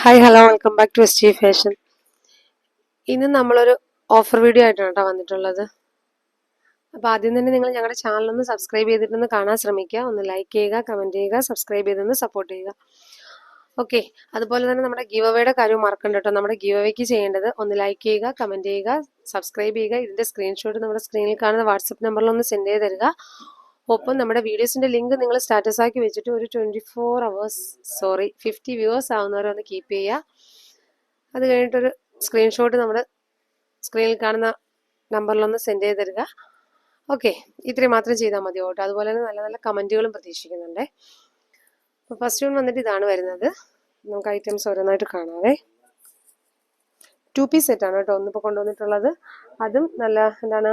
Hi hello welcome back to S G fashion ഇന്ന് നമ്മളൊരു offer video ആയിട്ടാണ് കേട്ടോ വന്നിട്ടുള്ളത്. അപ്പോൾ ആദ്യം തന്നെ നിങ്ങൾ ഞങ്ങളുടെ ചാനലൊന്ന് സബ്സ്ക്രൈബ് ചെയ്തിട്ടൊന്ന് കാണാൻ ശ്രമിക്കുക. ഒന്ന് ലൈക്ക് ചെയ്യുക കമന്റ് ചെയ്യുക സബ്സ്ക്രൈബ് ചെയ്തൊന്ന് സപ്പോർട്ട് ചെയ്യുക. ഓക്കെ അതുപോലെ തന്നെ നമ്മുടെ ഗീവ് അവയുടെ കാര്യം മറക്കണ്ട കേട്ടോ. നമ്മുടെ ഗീവ് അവയ്ക്ക് ചെയ്യേണ്ടത് ഒന്ന് ലൈക്ക് ചെയ്യുക കമന്റ് ചെയ്യുക സബ്സ്ക്രൈബ് ചെയ്യുക. ഇതിന്റെ സ്ക്രീൻഷോട്ട് നമ്മുടെ സ്ക്രീനിൽ കാണുന്ന വാട്സപ്പ് നമ്പറിൽ ഒന്ന് സെൻഡ് ചെയ്ത് തരിക. ഒപ്പം നമ്മുടെ വീഡിയോസിന്റെ ലിങ്ക് നിങ്ങൾ സ്റ്റാറ്റസ് ആക്കി വെച്ചിട്ട് ഒരു twenty four hours sorry fifty viewers ആവുന്നവരെ ഒന്ന് കീപ്പ് ചെയ്യുക. അത് കഴിഞ്ഞിട്ടൊരു സ്ക്രീൻഷോട്ട് നമ്മുടെ സ്ക്രീനിൽ കാണുന്ന നമ്പറിലൊന്ന് സെൻഡ് ചെയ്ത് തരിക. ഓക്കെ ഇത്രയും മാത്രം ചെയ്താൽ മതി കേട്ടോ. അതുപോലെ തന്നെ നല്ല നല്ല കമന്റുകളും പ്രതീക്ഷിക്കുന്നുണ്ട്. അപ്പോൾ ഫസ്റ്റ് വൺ വന്നിട്ട് ഇതാണ് വരുന്നത്. നമുക്ക് ഐറ്റംസ് ഓരോന്നായിട്ട് കാണാവേ. ടു പീസ് സെറ്റാണ് കേട്ടോ. ഒന്നിപ്പോൾ കൊണ്ടുവന്നിട്ടുള്ളത്. അതും നല്ല എന്താണ്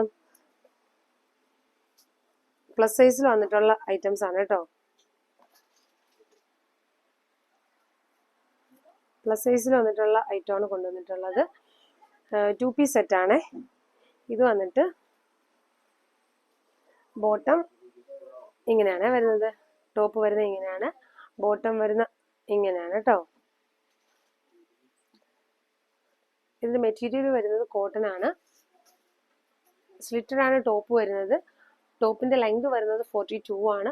പ്ലസ് സൈസിൽ വന്നിട്ടുള്ള ഐറ്റംസ് ആണ് കേട്ടോ പ്ലസ് സൈസിൽ വന്നിട്ടുള്ള ഐറ്റം ആണ് കൊണ്ടുവന്നിട്ടുള്ളത്. ടു പീസ് സെറ്റ് ആണ്. ഇത് വന്നിട്ട് ബോട്ടം ഇങ്ങനെയാണ് വരുന്നത്. ടോപ്പ് വരുന്നത് ഇങ്ങനെയാണ്. ബോട്ടം വരുന്ന ഇങ്ങനെയാണ് കേട്ടോ ഇതിന്റെ മെറ്റീരിയൽ വരുന്നത് കോട്ടൺ ആണ്. സ്ലിറ്റഡ് ആണ് ടോപ്പ് വരുന്നത്. ടോപ്പിന്റെ ലെങ്ത് വരുന്നത് ഫോർട്ടി ടു ആണ്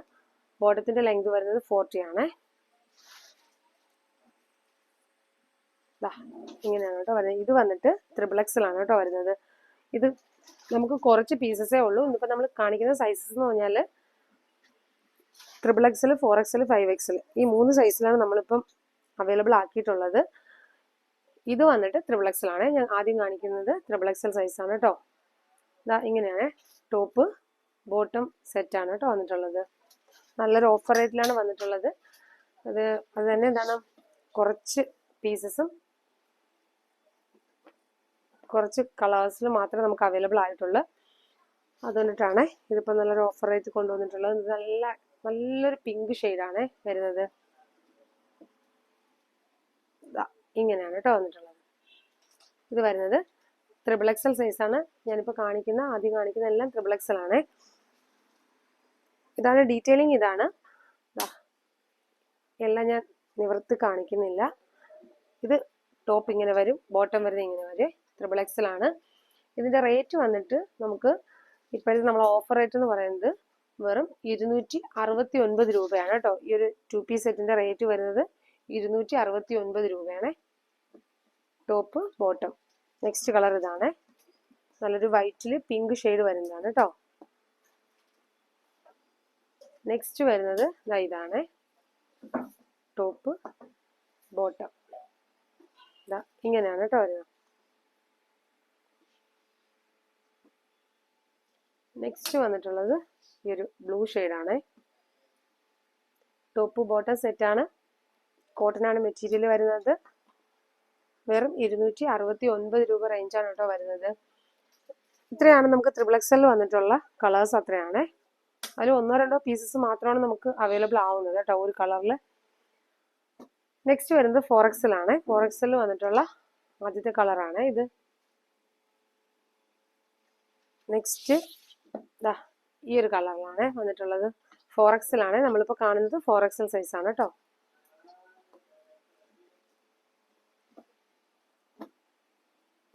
ബോട്ടത്തിന്റെ ലെങ്ത് വരുന്നത് ഫോർട്ടി ആണ്. ഇങ്ങനെയാണ് കേട്ടോ വരുന്നത്. ഇത് വന്നിട്ട് ത്രിബിൾ എക്സൽ ആണ് കേട്ടോ വരുന്നത്. ഇത് നമുക്ക് കുറച്ച് പീസസേ ഉള്ളൂ. ഇന്നിപ്പോൾ നമ്മൾ കാണിക്കുന്ന സൈസസ് എന്ന് പറഞ്ഞാൽ triple XL four XL five XL ഈ മൂന്ന് സൈസിലാണ് നമ്മളിപ്പം അവൈലബിൾ ആക്കിയിട്ടുള്ളത്. ഇത് വന്നിട്ട് ത്രിബിൾ എക്സൽ ആണ് ഞാൻ ആദ്യം കാണിക്കുന്നത് ത്രിബിൾ എക്സൽ സൈസാണ് കേട്ടോ. ഇതാ ഇങ്ങനെയാണ്. ടോപ്പ് ബോട്ടം സെറ്റാണ് കേട്ടോ വന്നിട്ടുള്ളത്. നല്ലൊരു ഓഫർ റേറ്റിലാണ് വന്നിട്ടുള്ളത്. അത് അത് തന്നെ എന്താണ് കുറച്ച് പീസസും കുറച്ച് കളേഴ്സിൽ മാത്രമേ നമുക്ക് അവൈലബിൾ ആയിട്ടുള്ളൂ. അതുകൊണ്ടിട്ടാണ് ഇതിപ്പോൾ നല്ലൊരു ഓഫർ റേറ്റ് കൊണ്ടുവന്നിട്ടുള്ളത്. നല്ല നല്ലൊരു പിങ്ക് ഷെയ്ഡാണ് വരുന്നത്. ഇങ്ങനെയാണ് കേട്ടോ വന്നിട്ടുള്ളത്. ഇത് വരുന്നത്. ത്രിബിൾ എക്സൽ സൈസാണ് ഞാനിപ്പോൾ കാണിക്കുന്ന ആദ്യം കാണിക്കുന്ന എല്ലാം ത്രിബിൾ എക്സൽ ആണ്. ഇതാണ് ഡീറ്റെയിലിംഗ് ഇതാണ്. എല്ലാം ഞാൻ നിവർത്തി കാണിക്കുന്നില്ല. ഇത് ടോപ്പ് ഇങ്ങനെ വരും ബോട്ടം വരുന്നത് ഇങ്ങനെ വരും. ത്രിബിൾ എക്സൽ ആണ് ഇതിന്റെ റേറ്റ് വന്നിട്ട് നമുക്ക് ഇപ്പോഴത്തെ നമ്മൾ ഓഫർ റേറ്റ് എന്ന് പറയുന്നത് വെറും ഇരുന്നൂറ്റി അറുപത്തി ഒൻപത് രൂപയാണ് കേട്ടോ. ഈ ഒരു ടു പീസ് സെറ്റിന്റെ റേറ്റ് വരുന്നത് ഇരുന്നൂറ്റി അറുപത്തി ഒൻപത് രൂപയാണ്. ടോപ്പ് ബോട്ടം നെക്സ്റ്റ് കളർ ഇതാണ്. നല്ലൊരു വൈറ്റിൽ പിങ്ക് ഷെയ്ഡ് വരുന്നതാണ് കേട്ടോ. നെക്സ്റ്റ് വരുന്നത് ഇതാണ്. ടോപ്പ് ബോട്ടം ഇതാ ഇങ്ങനെയാണ് കേട്ടോ വരുന്നത്. നെക്സ്റ്റ് വന്നിട്ടുള്ളത് ഈ ഒരു ബ്ലൂ ആണ്. ടോപ്പ് ബോട്ടം സെറ്റാണ് കോട്ടൺ ആണ് മെറ്റീരിയൽ വരുന്നത്. വെറും ഇരുന്നൂറ്റി അറുപത്തി ഒൻപത് രൂപ റേഞ്ചാണ് കേട്ടോ വരുന്നത്. ഇത്രയാണ് നമുക്ക് ത്രിബിൾ എക്സൽ വന്നിട്ടുള്ള കളേഴ്സ് അത്രയാണ്. അതിൽ ഒന്നോ രണ്ടോ പീസസ് മാത്രമാണ് നമുക്ക് അവൈലബിൾ ആവുന്നത് കേട്ടോ ഒരു കളറിൽ നെക്സ്റ്റ് വരുന്നത് ഫോറക്സിലാണ് ഫോറക്സിൽ വന്നിട്ടുള്ള ആദ്യത്തെ കളറാണ് ഇത്. നെക്സ്റ്റ് ദാ ഈ ഒരു കളറിലാണ് വന്നിട്ടുള്ളത്. ഫോറക്സിലാണ് നമ്മളിപ്പോൾ കാണുന്നത് ഫോറക്സൽ സൈസാണ് കേട്ടോ.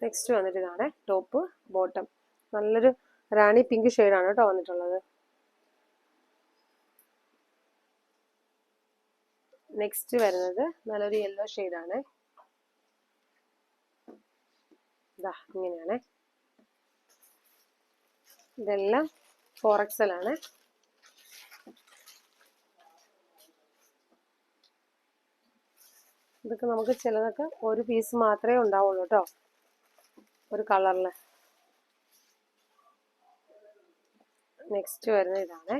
നെക്സ്റ്റ് വന്നിട്ട് ഇതാണ് ടോപ്പ് ബോട്ടം നല്ലൊരു റാണി പിങ്ക് ഷെയ്ഡാണ് കേട്ടോ വന്നിട്ടുള്ളത്. നെക്സ്റ്റ് വരുന്നത് നല്ലൊരു യെല്ലോ ഷെയ്ഡാണ് ഇതാ ഇങ്ങനെയാണ്. ഇതെല്ലാം ഫോർ എക്സൽ ആണ്. ഇതൊക്കെ നമുക്ക് ചിലതൊക്കെ ഒരു പീസ് മാത്രമേ ഉണ്ടാവുള്ളൂ കേട്ടോ ഒരു കളറിൽ നെക്സ്റ്റ് വരുന്ന ഇതാണ്.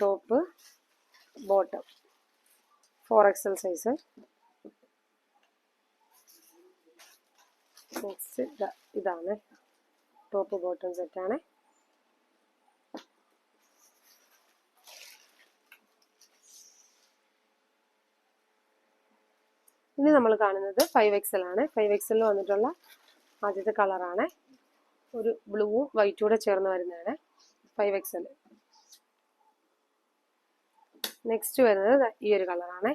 Top bottom four XL size ഇതാണ്. ടോപ്പ് ബോട്ടം സെറ്റാണ് ഇനി നമ്മൾ കാണുന്നത് ഫൈവ് എക്സൽ ആണ്. ഫൈവ് എക്സലിൽ വന്നിട്ടുള്ള ആദ്യത്തെ കളറാണ് ഒരു ബ്ലൂവും വൈറ്റും കൂടെ ചേർന്ന് വരുന്നതാണ് ഫൈവ് എക്സൽ നെക്സ്റ്റ് വരുന്നത് ഈ ഒരു കളറാണ്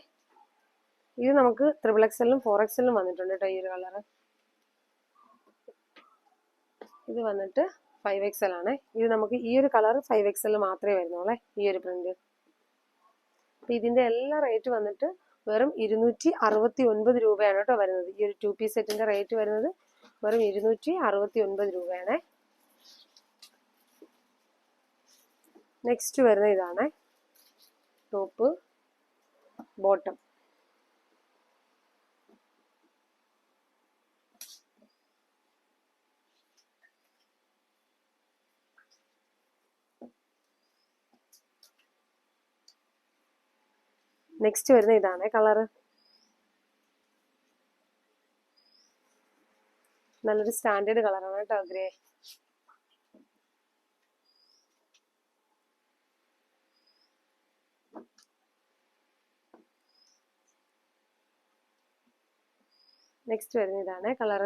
ഇത് നമുക്ക് ത്രിബിൾ എക്സലിലും ഫോർ എക്സലിലും വന്നിട്ടുണ്ട് കേട്ടോ ഈ ഒരു കളർ ഇത് വന്നിട്ട് ഫൈവ് എക്സൽ ആണ്. ഇത് നമുക്ക് ഈ ഒരു കളർ ഫൈവ് എക്സൽ മാത്രമേ വരുന്നുള്ളേ ഈ ഒരു പ്രിന്റ് അപ്പം ഇതിന്റെ എല്ലാ റേറ്റ് വന്നിട്ട് വെറും ഇരുന്നൂറ്റി അറുപത്തി ഒൻപത് രൂപയാണ് കേട്ടോ വരുന്നത്. ഈ ഒരു ടു പീസ് സെറ്റിന്റെ റേറ്റ് വരുന്നത് വെറും ഇരുന്നൂറ്റി അറുപത്തി ഒൻപത് രൂപയാണ്. നെക്സ്റ്റ് വരുന്ന ഇതാണ്. ടോപ്പ് ബോട്ടം നെക്സ്റ്റ് വരുന്ന ഇതാണ് കളറ് നല്ലൊരു സ്റ്റാൻഡേർഡ് കളറാണ് കേട്ടോ ഗ്രേ നെക്സ്റ്റ് വരുന്ന ഇതാണ് കളർ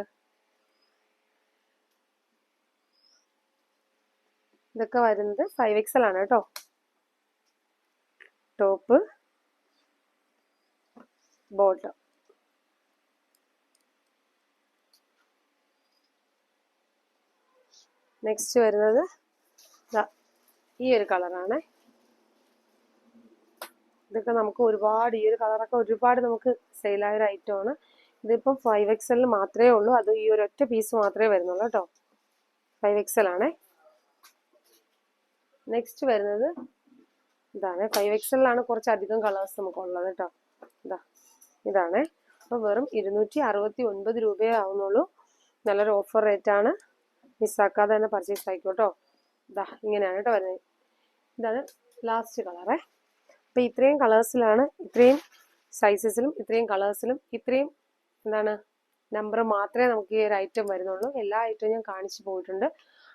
ഇതൊക്കെ വരുന്നത് ഫൈവ് എക്സൽ ആണ് കേട്ടോ. ടോപ്പ് ബോട്ടം നെക്സ്റ്റ് വരുന്നത് ഈ ഒരു കളറാണ് ഇതൊക്കെ നമുക്ക് ഒരുപാട് ഈ ഒരു കളറൊക്കെ ഒരുപാട് നമുക്ക് സെയിലായ ഒരു ഐറ്റം ആണ് ഇതിപ്പം ഫൈവ് എക്സലിൽ മാത്രമേ ഉള്ളൂ. അത് ഈ ഒരു ഒറ്റ പീസ് മാത്രമേ വരുന്നുള്ളൂ കേട്ടോ. ഫൈവ് എക്സൽ ആണേ. നെക്സ്റ്റ് വരുന്നത് ഇതാണ്. ഫൈവ് എക്സലിലാണ് കുറച്ച് അധികം കളേഴ്സ് നമുക്ക് ഉള്ളത് കേട്ടോ. ഇതാ ഇതാണ്. അപ്പോൾ വെറും ഇരുന്നൂറ്റി അറുപത്തി ഒൻപത് രൂപയേ ആവുന്നുള്ളൂ. നല്ലൊരു ഓഫർ റേറ്റ് ആണ്. മിസ്സാക്കാതെ തന്നെ പർച്ചേസ് ആയിക്കോട്ടോ ഇതാ ഇങ്ങനെയാണ് കേട്ടോ വരുന്നത്. ഇതാണ് ലാസ്റ്റ് കളറേ അപ്പോൾ ഇത്രയും കളേഴ്സിലാണ് ഇത്രയും സൈസസിലും ഇത്രയും കളേഴ്സിലും ഇത്രയും എന്താണ് നമ്പർ മാത്രമേ നമുക്ക് ഈ ഒരു ഐറ്റം വരുന്നുള്ളൂ. എല്ലാ ഐറ്റവും ഞാൻ കാണിച്ചു പോയിട്ടുണ്ട്.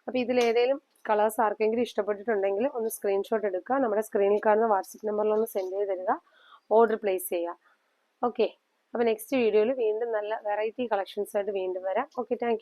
അപ്പോൾ ഇതിൽ ഏതെങ്കിലും കളേഴ്സ് ആർക്കെങ്കിലും ഇഷ്ടപ്പെട്ടിട്ടുണ്ടെങ്കിൽ ഒന്ന് സ്ക്രീൻഷോട്ട് എടുക്കുക. നമ്മുടെ സ്ക്രീനിൽ കാണുന്ന വാട്സപ്പ് നമ്പറിൽ ഒന്ന് സെൻഡ് ചെയ്ത് തരിക. ഓർഡർ പ്ലേസ് ചെയ്യുക. ഓക്കെ അപ്പോൾ നെക്സ്റ്റ് വീഡിയോയിൽ വീണ്ടും നല്ല വെറൈറ്റി കളക്ഷൻസ് ആയിട്ട് വീണ്ടും വരാം. Okay thank